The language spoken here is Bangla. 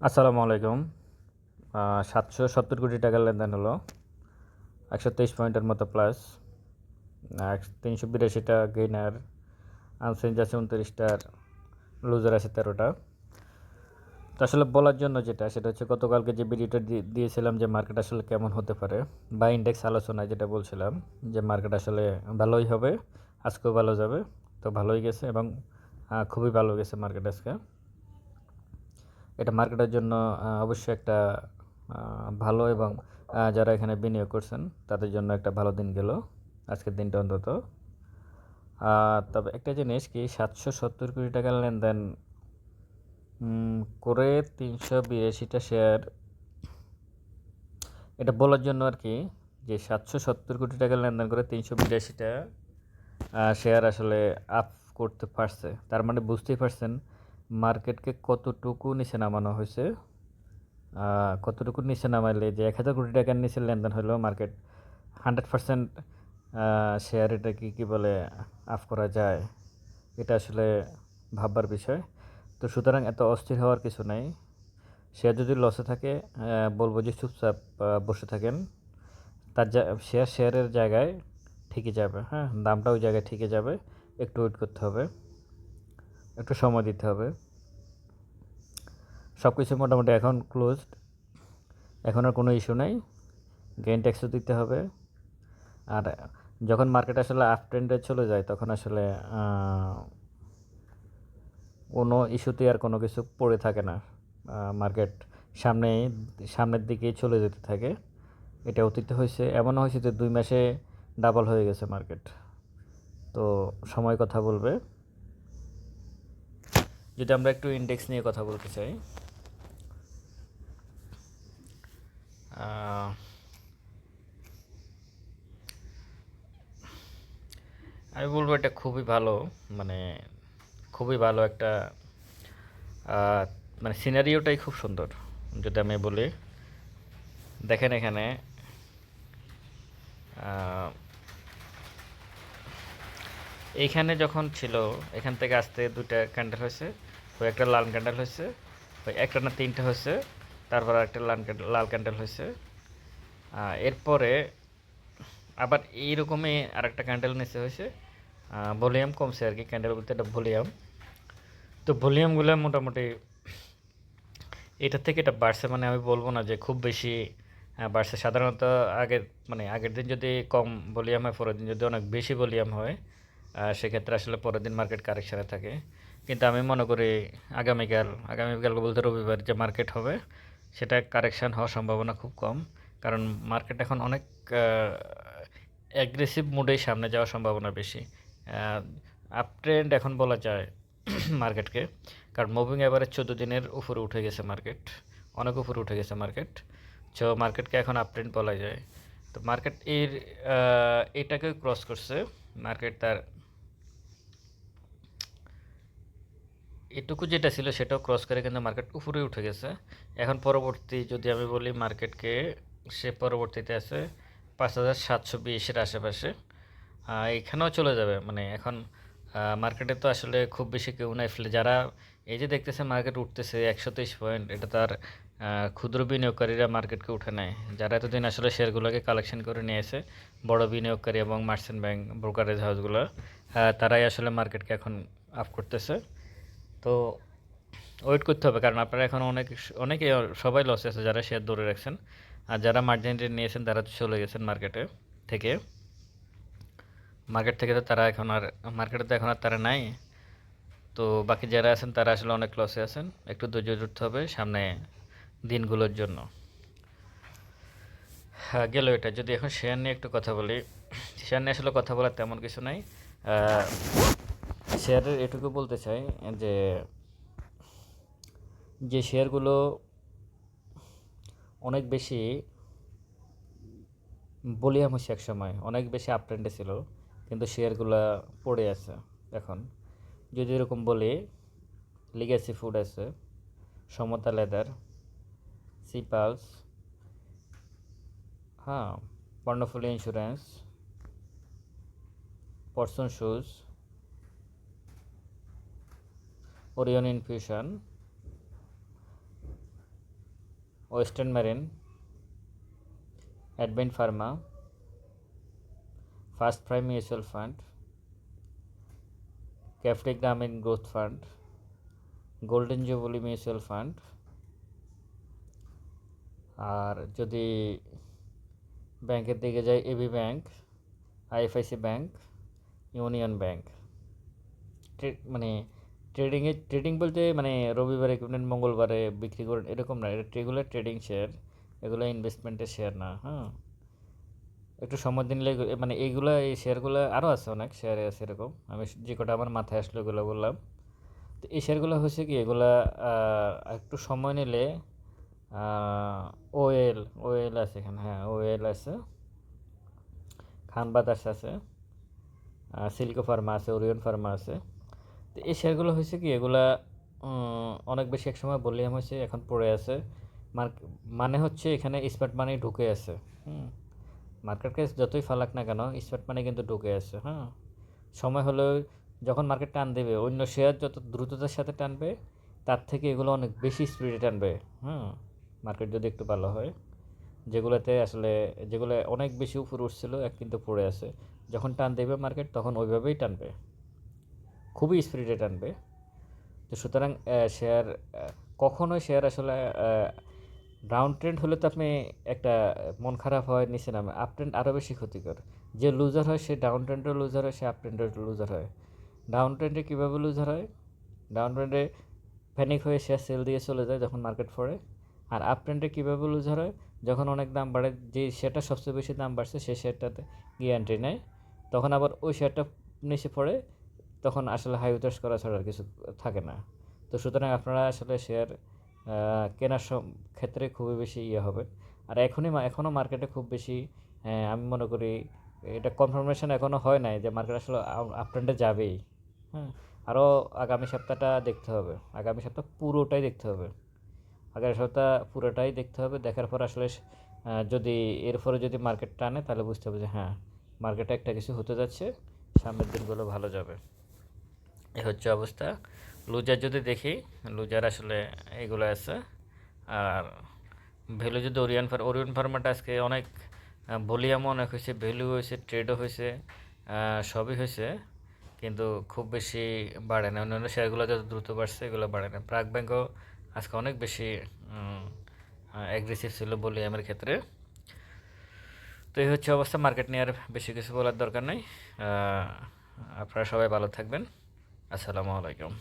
আসসালামু আলাইকুম। সাতশো সত্তর কোটি টাকার লেনদেন হলো। একশো তেইশ পয়েন্টের মতো প্লাস তিনশো বিরাশিটা গেইনার আনসেঞ্জ আছে উনত্রিশটার লুজার আছে তেরোটা। তো আসলে বলার জন্য যেটা, সেটা হচ্ছে গতকালকে যে ভিডিওটা দিয়েছিলাম যে মার্কেট আসলে কেমন হতে পারে, বা ইন্ডেক্স আলোচনায় যেটা বলছিলাম যে মার্কেট আসলে ভালোই হবে, আজকেও ভালো যাবে, তো ভালোই গেছে এবং খুবই ভালো গেছে মার্কেট আজকে। এটা মার্কেটের জন্য অবশ্যই একটা ভালো এবং যারা এখানে বিনিয়োগ করছেন, তাদের জন্য একটা ভালো দিন গেল। আজকের দিনটা অন্তত। তবে একটা জিনিস কি, সাতশো সত্তর কোটি টাকার লেনদেন করে তিনশো বিরাশিটা শেয়ার, এটা বলার জন্য আর কি, যে সাতশো সত্তর কোটি টাকার লেনদেন করে তিনশো বিরাশিটা শেয়ার আসলে আপ করতে পারছে। তার মানে বুঝতেই পারছেন মার্কেটকে কতটুকু নিচে নামানো হয়েছে? কতটুকু নিচে নামাইলে যে এক হাজার কোটি টাকার নিচে লেনদেন হলো মার্কেট, হান্ড্রেড পারসেন্ট শেয়ার এটা কি, কী বলে আফ করা যায়? এটা আসলে ভাববার বিষয়। তো সুতরাং এত অস্থির হওয়ার কিছু নাই। শেয়ার যদি লসে থাকে বলব যে চুপচাপ বসে থাকেন। তার শেয়ার শেয়ারের জায়গায় ঠিকই যাবে হ্যাঁ? দামটা ওই জায়গায় ঠিকই যাবে। একটু ওয়েট করতে হবে। একটু সময় দিতে হবে। সব কিছু মোটামুটি এখন ক্লোজড এখন আর কোনো ইস্যু নেই। গেইন ট্যাক্সও দিতে হবে। আর যখন মার্কেট আসলে আপ ট্রেন্ডে চলে যায়, তখন আসলে কোনো ইস্যুতে আর কোনো কিছু পড়ে থাকে না। মার্কেট সামনে, সামনের দিকেই চলে যেতে থাকে। এটা অতীতে হয়েছে। এমনও হয়েছে যে দুই মাসে ডাবল হয়ে গেছে মার্কেট তো সময় কথা বলবে। যদি আমরা একটু ইন্ডেক্স নিয়ে কথা বলতে চাই। আমি বলব এটা খুবই ভালো মানে খুবই ভালো একটা মানে সিনারিওটাই খুব সুন্দর, যদি আমি বলি। দেখেন এখানে এইখানে যখন ছিল, এখান থেকে আসতে দুটা ক্যান্ডেল হয়েছে, ওই একটা লাল ক্যান্ডেল হয়েছে, ওই একটা না তিনটা হয়েছে তারপর একটা লাল ক্যান্ডেল লাল ক্যান্ডেল হয়েছে। এরপরে আবার এইরকমই আরেকটা ক্যান্ডেল নিচে হয়েছে। ভলিউম কমছে আর কি ক্যান্ডেল বলতে এটা ভলিউম। তো ভলিউমগুলো মোটামুটি এটার থেকে এটা বাড়ছে মানে আমি বলব না যে খুব বেশি বাড়ছে। সাধারণত আগের মানে আগের দিন যদি কম ভলিউম হয়, পরের দিন যদি অনেক বেশি ভলিউম হয় সেক্ষেত্রে আসলে পরের দিন মার্কেট কারেকশানে থাকে। কিন্তু আমি মনে করি আগামীকাল আগামীকাল বলতে রবিবার যে মার্কেট হবে সেটা কারেকশান হওয়ার সম্ভাবনা খুব কম। কারণ মার্কেট এখন অনেক অ্যাগ্রেসিভ মুডেই সামনে যাওয়ার সম্ভাবনা বেশি। আপ ট্রেন্ড এখন বলা যায় মার্কেটকে কারণ মুভিং এবারে চোদ্দ দিনের উপরে উঠে গেছে মার্কেট অনেক উপরে উঠে গেছে মার্কেট সো মার্কেটকে এখন আপ ট্রেন্ড বলা যায়। তো মার্কেট এর এটাকে ক্রস করছে। মার্কেট তার এটুকু যেটা ছিল সেটাও ক্রস করে কিন্তু মার্কেট উপরে উঠে গেছে। এখন পরবর্তী যদি আমি বলি মার্কেটকে সে পরবর্তীতে আছে পাঁচ হাজার সাতশো বিশের আশেপাশে। এখানেও চলে যাবে। মানে এখন মার্কেটে তো আসলে খুব বেশি কেউ নাই। ফেলে যারা এই যে দেখতেছে মার্কেট উঠতেছে একশো তেইশ পয়েন্ট এটা তার ক্ষুদ্র বিনিয়োগকারীরা মার্কেটকে উঠে নেয়। যারা এতদিন আসলে শেয়ারগুলোকে কালেকশন করে নিয়ে এসে বড় বিনিয়োগকারী এবং মার্চেন্ট ব্যাংক ব্রোকারেজ হাউসগুলো তারাই আসলে মার্কেটকে এখন আপ করতেছে। তো ওয়েট করতে হবে, কারণ আপনারা এখন অনেক অনেকে সবাই লস আছে, যারা শেয়ার ধরে রাখছেন। আর যারা মার্জিন রেট নিয়েছেন, তারা তো চলে গেছেন মার্কেটে থেকে। মার্কেট থেকে তো তারা এখন আর মার্কেটে তো এখন আর তারা নাই। তো বাকি যারা আছেন, তারা আসলে অনেক লসে আছেন। একটু ধৈর্য ধরতে হবে সামনে দিনগুলোর জন্য। হ্যাঁ গেল এটা। যদি এখন শেয়ার নিয়ে একটু কথা বলি শেয়ার নিয়ে আসলে কথা বলার তেমন কিছু নাই। শেয়ারের এটুকু বলতে চাই যে যে শেয়ারগুলো অনেক বেশি বলিয়াম হয়েছে এক সময়, অনেক বেশি আপট্রেন্ডে ছিল, কিন্তু শেয়ারগুলো পড়ে আছে এখন। যদি এরকম বলি লিগেসি ফুড আছে, সমতা লেদার সিপালস হ্যাঁ বর্ণফুলি insurance পরসন shoes Orion Infusion Western Marine Advent Pharma First Prime Mutual Fund ক্যাফটে Grameen growth fund golden jubilee mutual fund আর যদি ব্যাংকের দিকে যাই AB Bank IFIC Bank Union Bank মানে ট্রেডিংয়ে ট্রেডিং বলতে মানে রবিবারে কিনেন মঙ্গলবারে বিক্রি করেন, এরকম না। এটা রেগুলার ট্রেডিং শেয়ার এগুলো ইনভেস্টমেন্টের শেয়ার না হ্যাঁ। একটু সময় দিনলে মানে এইগুলো, এই শেয়ারগুলো আরও আছে অনেক শেয়ারে আছে এরকম। আমি যে কটা আমার মাথায় আসলো এগুলো বললাম। তো এই শেয়ারগুলো হচ্ছে কি, এগুলা একটু সময় নিলে ওয়েল ওয়েল আছে এখানে হ্যাঁ ওয়েল আছে। খান বাতাস আছে। সিল্কো ফার্মা আছে ওরিয়ন ফার্মা আছে। তো এই শেয়ারগুলো হয়েছে কি, এগুলা অনেক বেশি এক সময় বললাম হয়েছে, এখন পড়ে আছে। মানে হচ্ছে এখানে স্মার্ট মানি ঢুকে আছে, হুম। মার্কেট প্রাইস যতই ফালাক না কেন, স্মার্ট মানি কিন্তু ঢুকে আছে হ্যাঁ। সময় হলো যখন মার্কেট টান দেবে, অন্য শেয়ার যত দ্রুততার সাথে টানবে, তার থেকে এগুলো অনেক বেশি স্পিডে টানবে হ্যাঁ মার্কেট যদি একটু ভালো হয়, যেগুলোতে আসলে, যেগুলো অনেক বেশি উপরে উঠছিল, এক কিন্তু পড়ে আছে। যখন টান দেবে মার্কেট, তখন ওইভাবেই টানবে। খুবই স্পিডে টানবে। তো সুতরাং শেয়ার কখনোই শেয়ার আসলে ডাউন ট্রেন্ড হলে তো আপনি একটা মন খারাপ হয় নিচে নামে। আপ ট্রেন্ড আরও বেশি ক্ষতিকর। যে লুজার হয় সে ডাউন ট্রেন্ডেও লুজার হয়, সে আপ ট্রেন্ডেও লুজার হয়। ডাউন ট্রেন্ডে কীভাবে লুজার হয়? ডাউন ট্রেন্ডে প্যানিক হয়ে শেয়ার সেল দিয়ে চলে যায় যখন মার্কেট পড়ে। আর আপ ট্রেন্ডে কীভাবে লুজার হয়? যখন অনেক দাম বাড়ে, যে শেয়ারটা সবচেয়ে বেশি দাম বাড়ছে সেই শেয়ারটাতে গিয়ে এন্ট্রি নেয়। তখন আবার ওই শেয়ারটা নিচে পড়ে। তখন আসলে হাই উতাস করা ছাড়া আর কিছু থাকে না। তো সুতরাং আপনারা আসলে শেয়ার কেনার ক্ষেত্রে খুবই বেশি ইয়ে হবে। আর এখনই এখনও মার্কেটে খুব বেশি আমি মনে করি এটা কনফার্মেশন এখনও হয় নাই যে মার্কেট আসলে আপট্রেন্ডে যাবেই। হ্যাঁ আরও আগামী সপ্তাহটা দেখতে হবে। আগামী সপ্তাহ পুরোটাই দেখতে হবে। আগামী সপ্তাহ পুরোটাই দেখতে হবে। দেখার পর আসলে যদি এরপরে যদি মার্কেট টানে তাহলে বুঝতে হবে যে হ্যাঁ মার্কেটে একটা কিছু হতে যাচ্ছে, সামনের দিনগুলো ভালো যাবে। এই হচ্ছে অবস্থা। লুজার যদি দেখি, লুজার আসলে এগুলো আছে। আর ভ্যালু যদি ওরিয়ান ফার, ওরিয়ন ফার্মাটা আজকে অনেক ভলিউমও অনেক হয়েছে, ভ্যালু হয়েছে, ট্রেডও হয়েছে সবই হয়েছে, কিন্তু খুব বেশি বাড়ে না। অন্যান্য শেয়ারগুলো যত দ্রুত বাড়ছে, এগুলো বাড়ে না। প্রাক ব্যাংকও আজকে অনেক বেশি অ্যাগ্রেসিভ ছিল ভলিউমের ক্ষেত্রে। তো এই হচ্ছে অবস্থা। মার্কেট নিয়ে আর বেশি কিছু বলার দরকার নেই। আপনারা সবাই ভালো থাকবেন। আসসালামু আলাইকুম